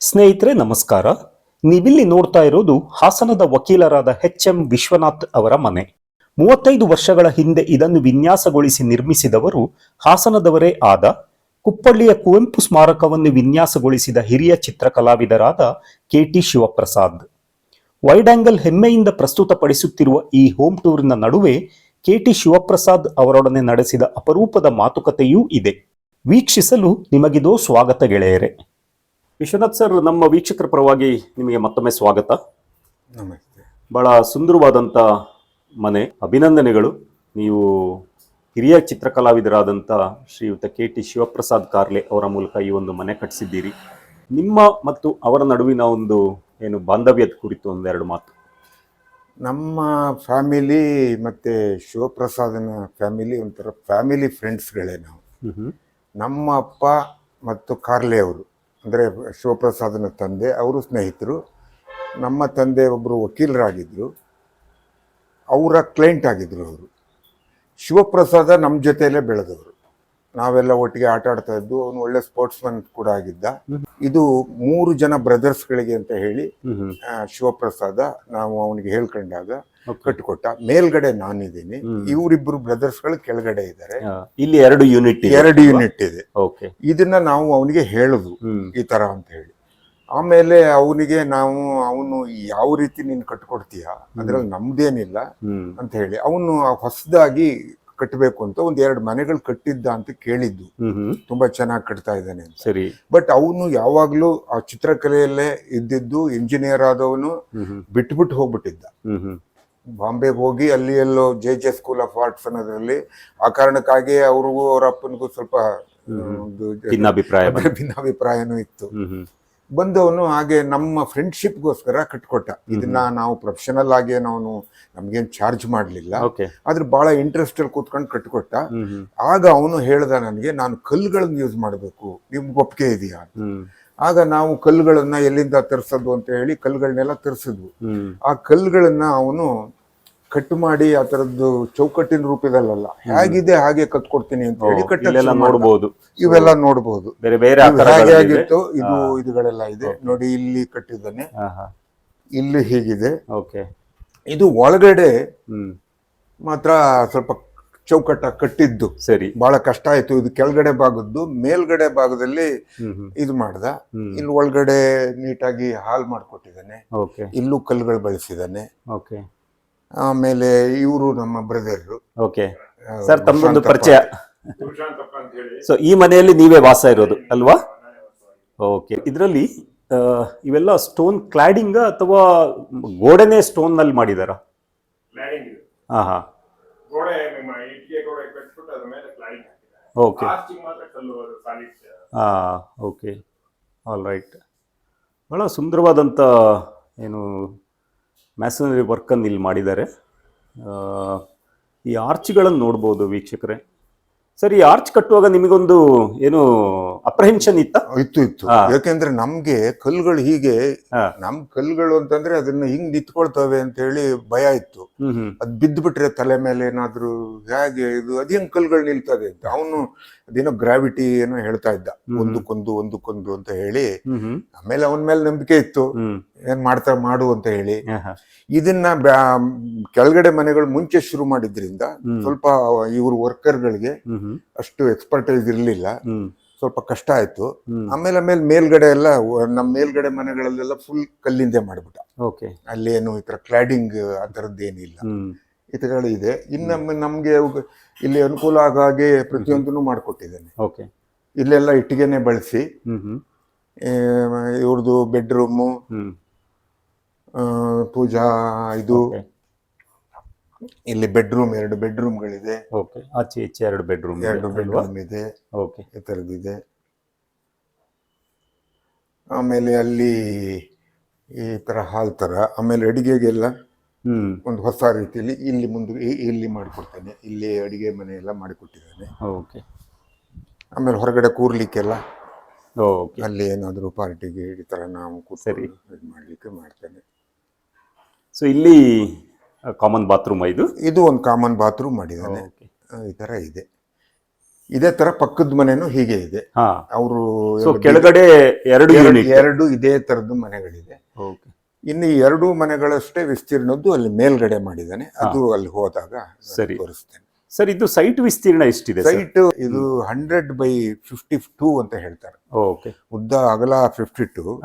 ಸ್ನೇಹಿತರೆ, ನಮಸ್ಕಾರ. ನೀವಿಲ್ಲಿ ನೋಡ್ತಾ ಇರೋದು ಹಾಸನದ ವಕೀಲರಾದ ಎಚ್ ಎಂ ವಿಶ್ವನಾಥ್ ಅವರ ಮನೆ. ಮೂವತ್ತೈದು ವರ್ಷಗಳ ಹಿಂದೆ ಇದನ್ನು ವಿನ್ಯಾಸಗೊಳಿಸಿ ನಿರ್ಮಿಸಿದವರು ಹಾಸನದವರೇ ಆದ ಕುಪ್ಪಳ್ಳಿಯ ಕುವೆಂಪು ಸ್ಮಾರಕವನ್ನು ವಿನ್ಯಾಸಗೊಳಿಸಿದ ಹಿರಿಯ ಚಿತ್ರಕಲಾವಿದರಾದ K T Shivaprasad. Wide angle ಹೆಮ್ಮೆಯಿಂದ ಪ್ರಸ್ತುತಪಡಿಸುತ್ತಿರುವ ಈ ಹೋಮ್ ಟೂರ್ನ ನಡುವೆ ಕೆ ಟಿ ಶಿವಪ್ರಸಾದ್ ಅವರೊಡನೆ ನಡೆಸಿದ ಅಪರೂಪದ ಮಾತುಕತೆಯೂ ಇದೆ. ವೀಕ್ಷಿಸಲು ನಿಮಗಿದೋ ಸ್ವಾಗತ ಗೆಳೆಯರೆ. ವಿಶ್ವನಾಥ್ ಸರ್ ನಮ್ಮ ವೀಕ್ಷಕರ ಪರವಾಗಿ ನಿಮಗೆ ಮತ್ತೊಮ್ಮೆ ಸ್ವಾಗತ. ನಮಸ್ತೆ. ಬಹಳ ಸುಂದರವಾದಂಥ ಮನೆ ಅಭಿನಂದನೆಗಳು. ನೀವು ಹಿರಿಯ ಚಿತ್ರಕಲಾವಿದರಾದಂಥ ಶ್ರೀಯುತ ಕೆ ಟಿ ಶಿವಪ್ರಸಾದ್ ಕಾರ್ಲೆ ಅವರ ಮೂಲಕ ಈ ಒಂದು ಮನೆ ಕಟ್ಟಿಸಿದ್ದೀರಿ. ನಿಮ್ಮ ಮತ್ತು ಅವರ ನಡುವಿನ ಒಂದು ಏನು ಬಾಂಧವ್ಯದ ಕುರಿತು ಒಂದೆರಡು ಮಾತು. ನಮ್ಮ ಫ್ಯಾಮಿಲಿ ಮತ್ತು ಶಿವಪ್ರಸಾದನ ಫ್ಯಾಮಿಲಿ ಒಂಥರ ಫ್ಯಾಮಿಲಿ ಫ್ರೆಂಡ್ಸ್ಗಳೇ ನಾವು. ನಮ್ಮ ಅಪ್ಪ ಮತ್ತು ಕಾರ್ಲೆ ಅವರು. ಅಂದರೆ ಶಿವಪ್ರಸಾದನ ತಂದೆ, ಅವರು ಸ್ನೇಹಿತರು. ನಮ್ಮ ತಂದೆ ಒಬ್ಬರು ವಕೀಲರಾಗಿದ್ದರು ಅವರ ಕ್ಲೈಂಟ್ ಆಗಿದ್ದರು ಅವರು. ಶಿವಪ್ರಸಾದ ನಮ್ಮ ಜೊತೆಯಲ್ಲೇ ಬೆಳೆದವರು. ನಾವೆಲ್ಲ ಒಟ್ಟಿಗೆ ಆಟ ಆಡ್ತಾ ಇದ್ದು, ಅವನು ಒಳ್ಳೆ ಸ್ಪೋರ್ಟ್ಸ್ಮನ್ ಕೂಡ ಆಗಿದ್ದ. ಇದು ಮೂರು ಜನ ಬ್ರದರ್ಸ್ಗಳಿಗೆ ಅಂತ ಹೇಳಿ ಶಿವಪ್ರಸಾದ ನಾವು ಅವನಿಗೆ ಹೇಳ್ಕೊಂಡಾಗ. ಕಟ್ಟಿಕೊಟ್ಟ. ಮೇಲ್ಗಡೆ ನಾನಿದ್ದೀನಿ. ಇವರಿಬ್ರು ಇವರಿಬ್ಬರು ಬ್ರದರ್ಸ್ಗಳು ಕೆಳಗಡೆ ಇದ್ದಾರೆ. ಇಲ್ಲಿ ಎರಡು ಯೂನಿಟ್ ಎರಡು ಯೂನಿಟ್ ಇದೆ. ಇದನ್ನ ನಾವು ಅವನಿಗೆ ಹೇಳುದು ಈ ತರ ಅಂತ ಹೇಳಿ. ಆಮೇಲೆ ಅವನಿಗೆ ನಾವು ಅವನು ಯಾವ ರೀತಿ ನೀನು ಕಟ್ಕೊಡ್ತೀಯ? ಅದ್ರಲ್ಲಿ ನಮ್ದೇನಿಲ್ಲ ಅಂತ ಹೇಳಿ. ಅವನು ಹೊಸದಾಗಿ ಕಟ್ಟಬೇಕು ಅಂತ ಒಂದ್ ಎರಡು ಮನೆಗಳು ಕಟ್ಟಿದ್ದ ಅಂತ ಕೇಳಿದ್ದು. ತುಂಬಾ ಚೆನ್ನಾಗಿ ಕಟ್ತಾ ಇದ್ದಾನೆ ಅಂತ. ಸರಿ. ಬಟ್ ಅವನು ಯಾವಾಗ್ಲೂ ಆ ಚಿತ್ರಕಲೆಯಲ್ಲೇ ಇದ್ದಿದ್ದು ಇಂಜಿನಿಯರ್ ಆದವನು ಬಿಟ್ಬಿಟ್ಟು ಹೋಗ್ಬಿಟ್ಟಿದ್ದ. ಬಾಂಬೆಗೆ ಹೋಗಿ ಅಲ್ಲಿ ಎಲ್ಲೋ J J school of arts ಅನ್ನೋದ್ರಲ್ಲಿ ಆ ಕಾರಣಕ್ಕಾಗಿ ಅವ್ರಿಗೂ ಅವ್ರ ಅಪ್ಪನಿಗೂ ಸ್ವಲ್ಪ ಭಿನ್ನಾಭಿಪ್ರಾಯ ಭಿನ್ನಾಭಿಪ್ರಾಯನೂ ಇತ್ತು. ಬಂದವನು ಹಾಗೆ ನಮ್ಮ ಫ್ರೆಂಡ್ಶಿಪ್ಗೋಸ್ಕರ ಕಟ್ಕೊಟ್ಟ. ಇದನ್ನ ನಾವು ಪ್ರೊಫೆಷನಲ್ ಆಗಿ ನಾವು ನಮ್ಗೇನ್ ಚಾರ್ಜ್ ಮಾಡ್ಲಿಲ್ಲ. ಆದ್ರೆ ಬಹಳ ಇಂಟ್ರೆಸ್ಟ್ ಅಲ್ಲಿ ಕೂತ್ಕೊಂಡು ಕಟ್ಕೊಟ್ಟ. ಆಗ ಅವನು ಹೇಳ್ದ ನನಗೆ ನಾನು ಕಲ್ಲುಗಳನ್ನ ಯೂಸ್ ಮಾಡಬೇಕು. ನಿಮ್ಗೆ ಒಪ್ಪಿಗೆ ಇದೆಯಾ? ಆಗ ನಾವು ಕಲ್ಲುಗಳನ್ನ ಎಲ್ಲಿಂದ ತರಿಸೋದು ಅಂತ ಹೇಳಿ ಕಲ್ಲುಗಳನ್ನೆಲ್ಲ ತರಿಸಿದ್ವು. ಆ ಕಲ್ಗಳನ್ನ ಅವನು ಕಟ್ ಮಾಡಿ ಆ ತರದ್ದು ಚೌಕಟ್ಟಿನ ರೂಪದಲ್ಲ ಹೇಗಿದೆ ಹಾಗೆ ಕಟ್ಕೊಡ್ತೀನಿ ಅಂತ ಹೇಳಿ ಕಟ್ಟಕ್ ನೋಡಬಹುದು ಇವೆಲ್ಲ ನೋಡಬಹುದು ಬೇರೆ ಬೇರೆ ಹಾಗೆ ಆಗಿತ್ತು ಇದು ಇದುಗಳೆಲ್ಲ ಇದೆ. ನೋಡಿ ಇಲ್ಲಿ ಕಟ್ಟಿದ್ದಾನೆ. ಇಲ್ಲಿ ಹೀಗಿದೆ. ಓಕೆ. ಇದು ಒಳಗಡೆ ಮಾತ್ರ ಸ್ವಲ್ಪ ಚೌಕಟ್ಟ ಕಟ್ಟಿದ್ದು. ಸರಿ. ಬಹಳ ಕಷ್ಟ ಆಯ್ತು. ಇದು ಕೆಳಗಡೆ ಭಾಗದ್ದು ಮೇಲ್ಗಡೆ ಭಾಗದಲ್ಲಿ ಇದು ಮಾಡ್ದ. ಇಲ್ಲಿ ಒಳಗಡೆ ನೀಟಾಗಿ ಹಾಲ್ ಮಾಡ್ಕೊಟ್ಟಿದ್ದಾನೆ. ಓಕೆ. ಇಲ್ಲೂ ಕಲ್ಲುಗಳು ಬಳಸಿದ್ದಾನೆ. ಓಕೆ. ಆಮೇಲೆ ಇವರು ನಮ್ಮ ಬ್ರದರ್ ಓಕೆ ಸರ್ ತಮ್ಮದೊಂದು. ಪರಿಚಯ. ಸೊ ಈ ಮನೆಯಲ್ಲಿ ನೀವೇ ವಾಸ ಇರೋದು ಅಲ್ವಾ? ಓಕೆ ಇದರಲ್ಲಿ ಇವೆಲ್ಲ ಸ್ಟೋನ್ ಕ್ಲಾಡಿಂಗ್ ಅಥವಾ ಗೋಡೆನೇ ಸ್ಟೋನ್ನಲ್ಲಿ ಮಾಡಿದಾರ? ಹಾ ಹಾ. ಓಕೆ ಹಾ ಓಕೆ ಆಲ್ ರೈಟ್ ಬಹಳ ಸುಂದರವಾದಂಥ ಏನು ಮ್ಯಾಸನರಿ ವರ್ಕನ್ನು ಇಲ್ಲಿ ಮಾಡಿದ್ದಾರೆ. ಈ ಆರ್ಚ್ಗಳನ್ನು ನೋಡ್ಬೋದು ವೀಕ್ಷಕರೇ. ಸರ್ ಈ ಆರ್ಚ್ ಕಟ್ಟುವಾಗ ನಿಮಗೊಂದು ಏನು ಅಪ್ರಹೆನ್ಷನ್ ಇತ್ತ? ಇತ್ತು ಇತ್ತು. ಯಾಕೆಂದ್ರೆ ನಮ್ಗೆ ಕಲ್ಗಳು ಹೀಗೆ. ನಮ್ ಕಲ್ಗಳು ಅಂತಂದ್ರೆ ಅದನ್ನ ಹಿಂಗ್ ನಿಂತ್ಕೊಳ್ತವೆ ಅಂತ ಹೇಳಿ ಭಯ ಇತ್ತು. ಅದ್ ಬಿದ್ದ್ಬಿಟ್ರೆ ತಲೆ ಮೇಲೆ ಏನಾದ್ರು ಹೇಗೆ ಇದು ಅದ್ ಹೆಂಗ್ ನಿಲ್ತವೆ ನಿಲ್ತದೆ ಅಂತ. ಅವನು ಅದೇನೋ ಗ್ರಾವಿಟಿ ಏನೋ ಹೇಳ್ತಾ ಇದ್ದ. ಒಂದಕ್ಕೊಂದು ಒಂದಕ್ಕೊಂದು ಅಂತ ಹೇಳಿ. ಆಮೇಲೆ ಅವನ ಮೇಲೆ ನಂಬಿಕೆ ಇತ್ತು. ಏನ್ ಮಾಡ್ತಾ ಮಾಡು ಅಂತ ಹೇಳಿ. ಇದನ್ನ ಬ್ಯಾ- ಕೆಳಗಡೆ ಮನೆಗಳು ಮುಂಚೆ ಶುರು ಮಾಡಿದ್ರಿಂದ ಸ್ವಲ್ಪ ಇವ್ರ ವರ್ಕರ್ಗಳಿಗೆ ಅಷ್ಟು ಎಕ್ಸ್ಪರ್ಟೈಸ್ ಇರ್ಲಿಲ್ಲ. ಸ್ವಲ್ಪ ಕಷ್ಟ ಆಯ್ತು. ಆಮೇಲೆ ಆಮೇಲೆ ಮೇಲ್ಗಡೆ ಎಲ್ಲ ನಮ್ಮ ಮೇಲ್ಗಡೆ ಮನೆಗಳಲ್ಲೆಲ್ಲ ಫುಲ್ ಕಲ್ಲಿಂದೆ ಮಾಡಿಬಿಟ್ಟ. ಓಕೆ. ಅಲ್ಲಿ ಏನು ಈ ತರ ಕ್ಲಾಡಿಂಗ್ ಆ ಥರದ್ದು ಏನಿಲ್ಲ ಈ ಇದೆ. ಇನ್ನು ನಮ್ಗೆ ಇಲ್ಲಿ ಅನುಕೂಲ ಆಗ ಹಾಗೆ ಪ್ರತಿಯೊಂದನ್ನು ಮಾಡಿಕೊಟ್ಟಿದ್ದೇನೆ. ಓಕೆ. ಇಲ್ಲೆಲ್ಲ ಇಟ್ಟಿಗೆನೆ ಬಳಸಿ. ಇವ್ರದ್ದು ಬೆಡ್ರೂಮು ಪೂಜಾ ಇದು ಇಲ್ಲಿ ಬೆಡ್ರೂಮ್ ಎರಡು ಬೆಡ್ರೂಮ್ಗಳಿದೆ ಓಕೆ ಆಚೆ ಈಚೆ ಎರಡು ಬೆಡ್ರೂಮ್ ಎರಡು ಬೆಡ್ರೂಮ್ ಇದೆ. ಓಕೆ ಈ ಥರದ್ದಿದೆ ಆಮೇಲೆ ಅಲ್ಲಿ ಈ ಥರ ಹಾಲ್ ಥರ ಆಮೇಲೆ ಅಡಿಗೆಗೆಲ್ಲ ಒಂದು ಹೊಸ ರೀತಿಯಲ್ಲಿ ಇಲ್ಲಿ ಮುಂದೆ ಇಲ್ಲಿ ಮಾಡಿಕೊಡ್ತೇನೆ. ಇಲ್ಲಿ ಅಡಿಗೆ ಮನೆ ಎಲ್ಲ ಮಾಡಿಕೊಟ್ಟಿದ್ದೇನೆ. ಓಕೆ ಆಮೇಲೆ ಹೊರಗಡೆ ಕೂರ್ಲಿಕ್ಕೆಲ್ಲ ಓಕೆ ಅಲ್ಲಿ ಏನಾದರೂ ಪಾರ್ಟಿಗೆ ಈ ಥರ ನಾವು ಸರಿ. ಮಾಡಲಿಕ್ಕೆ ಮಾಡ್ತೇನೆ. ಸೊ ಇಲ್ಲಿ ಕಾಮನ್ ಬಾತ್ರೂಮ್ ಇದು ಇದು ಒಂದು ಕಾಮನ್ ಬಾತ್ರೂಮ್ ಮಾಡಿದ್ದಾನೆ. ಈ ಥರ ಇದೆ. ಇದೇ ತರ ಪಕ್ಕದ ಮನೆನೂ ಹೀಗೆ ಇದೆ. ಅವರು ಕೆಳಗಡೆ ಎರಡು ಎರಡು ಇದೇ ತರದ್ದು ಮನೆಗಳಿದೆ. ಓಕೆ. ಇನ್ನು ಎರಡು ಮನೆಗಳಷ್ಟೇ ವಿಸ್ತೀರ್ಣದ್ದು ಅಲ್ಲಿ ಮೇಲ್ಗಡೆ ಮಾಡಿದ್ದಾನೆ. ಅದು ಅಲ್ಲಿ ಹೋದಾಗ ಸರಿ. ತೋರಿಸ್ತೇನೆ. ಸರ್ ಇದು ಸೈಟ್ ವಿಸ್ತೀರ್ಣ ಎಷ್ಟಿದೆ ಸೈಟ್ ಇದು ಹಂಡ್ರೆಡ್ ಬೈ ಫಿಫ್ಟಿ ಟೂ ಅಂತ ಹೇಳ್ತಾರೆ. ಓಕೆ. ಉದ್ದ ಅಗಲ ಫಿಫ್ಟಿ ಟೂ.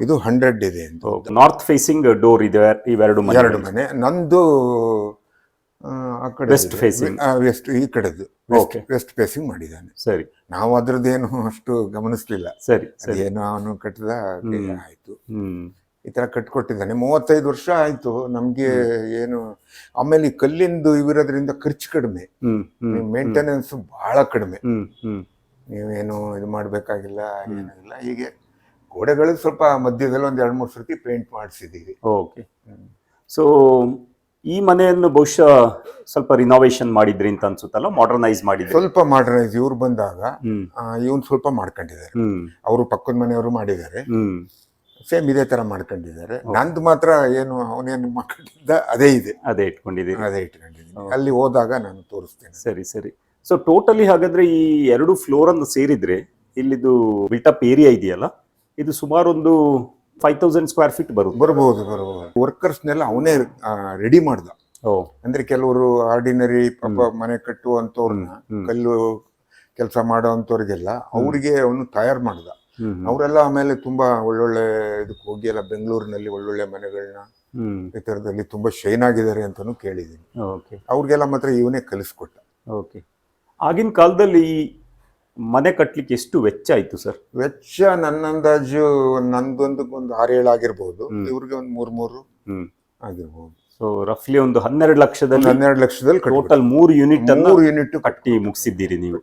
ಇದು ಹಂಡ್ರೆಡ್ ಇದೆ ಅಂತ. ನಾರ್ತ್ ಫೇಸಿಂಗ್ ಡೋರ್ ಇದೆ ಇವೆರಡು ಮನೆ ಎರಡು ಮನೆ. ನಂದು ಆ, ಕಡೆ West facing. ವೆಸ್ಟ್ ಈ ಕಡೆದು. ಓಕೆ. ವೆಸ್ಟ್ ಫೇಸಿಂಗ್ ಮಾಡಿದ್ದಾನೆ. ಸರಿ. ನಾವು ಅದ್ರದ್ದೇನು ಅಷ್ಟು ಗಮನಿಸ್ಲಿಲ್ಲ. ಸರಿ ಏನು ನಾನು ಅವನು ಕಟ್ಟಿದ. ಆಯ್ತು. ಹ್ಮ್. ಈ ತರ ಕಟ್ಕೊಟ್ಟಿದ್ದಾನೆ. ಮೂವತ್ತೈದು ವರ್ಷ ಆಯ್ತು. ನಮ್ಗೆ ಏನು ಆಮೇಲೆ ಈ ಕಲ್ಲಿಂದು ಇವಿರೋದ್ರಿಂದ ಖರ್ಚು ಕಡಿಮೆ. ಮೇಂಟೆನೆನ್ಸ್ ಬಹಳ ಕಡಿಮೆ. ನೀವೇನು ಇದು ಮಾಡ್ಬೇಕಾಗಿಲ್ಲ ಏನಾಗಿಲ್ಲ ಹೀಗೆ ಗೋಡೆಗಳು ಸ್ವಲ್ಪ ಮಧ್ಯದಲ್ಲಿ ಒಂದ್ ಎರಡ್ ಮೂರು ಸರ್ತಿ ಪೇಂಟ್ ಮಾಡಿಸಿದ್ದೀವಿ. ಓಕೆ ಸೊ ಈ ಮನೆಯನ್ನು ಬಹುಶಃ ಸ್ವಲ್ಪ ರಿನೋವೇಷನ್ ಮಾಡಿದ್ರಿ ಅಂತ ಅನ್ಸುತ್ತಲ್ಲ ಮಾಡರ್ನೈಸ್ ಮಾಡಿದ್ರಿ? ಸ್ವಲ್ಪ ಮಾಡರ್ನೈಸ್ ಇವ್ರು ಬಂದಾಗ ಇವನ್ ಸ್ವಲ್ಪ ಮಾಡ್ಕೊಂಡಿದ್ದಾರೆ. ಅವರು ಪಕ್ಕದ ಮನೆಯವರು ಮಾಡಿದ್ದಾರೆ. ಸೇಮ್ ಇದೇ ತರ ಮಾಡ್ಕೊಂಡಿದ್ದಾರೆ. ನಂದು ಮಾತ್ರ ಏನು ಅವನೇನು ಮಾಡ್ಕೊಂಡಿದ್ದ ಅದೇ ಇದೆ. ಅದೇ ಇಟ್ಕೊಂಡಿದ್ದೀನಿ ಅದೇ ಇಟ್ಕೊಂಡಿದ್ದೀನಿ. ಅಲ್ಲಿ ಹೋದಾಗ ನಾನು ತೋರಿಸ್ತೇನೆ. ಸರಿ ಸರಿ. ಸೊ ಟೋಟಲಿ ಹಾಗಾದ್ರೆ ಈ ಎರಡು ಫ್ಲೋರ್ ಅನ್ನು ಸೇರಿದ್ರೆ ಇಲ್ಲಿದು ಬಿಲ್ಟಪ್ ಏರಿಯಾ ಇದೆಯಲ್ಲ? ಇದು ಸುಮಾರು ಒಂದು ಫೈವ್ ತೌಸಂಡ್ ಸ್ಕ್ವೇರ್ ಫೀಟ್ ಬರುತ್ತೆ? ಬರಬಹುದು ಬರಬಹುದು. ವರ್ಕರ್ಸ್ನೆಲ್ಲ ಅವನೇ ರೆಡಿ ಮಾಡ್ದ. ಓ. ಅಂದ್ರೆ ಕೆಲವರು ಆರ್ಡಿನರಿ ಪಾಪ ಮನೆ ಕಟ್ಟುವಂತವ್ರನ್ನ. ಕಲ್ಲು ಕೆಲಸ ಮಾಡೋವಂಥವ್ರಿಗೆಲ್ಲ ಅವ್ರಿಗೆ ಅವನು ತಯಾರು ಮಾಡ್ದ. ಅವರೆಲ್ಲ ಆಮೇಲೆ ತುಂಬಾ ಒಳ್ಳೊಳ್ಳೆ ಇದಕ್ಕೆ ಹೋಗಿ ಎಲ್ಲ ಬೆಂಗಳೂರಿನಲ್ಲಿ ಒಳ್ಳೊಳ್ಳೆ ಮನೆಗಳನ್ನ ಈ ಥರದಲ್ಲಿ ತುಂಬಾ ಶೈನ್ ಆಗಿದ್ದಾರೆ ಅಂತಾನು ಕೇಳಿದ್ದೀನಿ. ಓಕೆ. ಅವ್ರಿಗೆಲ್ಲ ಮಾತ್ರ ಇವನೇ ಕಲಿಸ್ಕೊಟ್ಟ. ಓಕೆ. ಆಗಿನ ಕಾಲದಲ್ಲಿ ಈ ಮನೆ ಕಟ್ಟಲಿಕ್ಕೆ ಎಷ್ಟು ವೆಚ್ಚ ಆಯ್ತು ಸರ್? ವೆಚ್ಚ ನನ್ನ ಅಂದಾಜು ನಂದೊಂದು ಒಂದು ಆರು ಏಳು ಆಗಿರ್ಬೋದು. ಇವ್ರಿಗೆ ಒಂದು ಮೂರ್ ಮೂರು ಹ್ಮ್. ಆಗಿರ್ಬೋದು. ಸೊ ರಫ್ಲಿ ಒಂದು ಹನ್ನೆರಡು ಲಕ್ಷದಲ್ಲಿ ಹನ್ನೆರಡು ಲಕ್ಷದಲ್ಲಿ ಟೋಟಲ್ ಮೂರು ಯೂನಿಟ್ ಮೂರು ಯೂನಿಟ್ ಕಟ್ಟಿ ಮುಗಿಸಿದ್ದೀರಿ ನೀವು.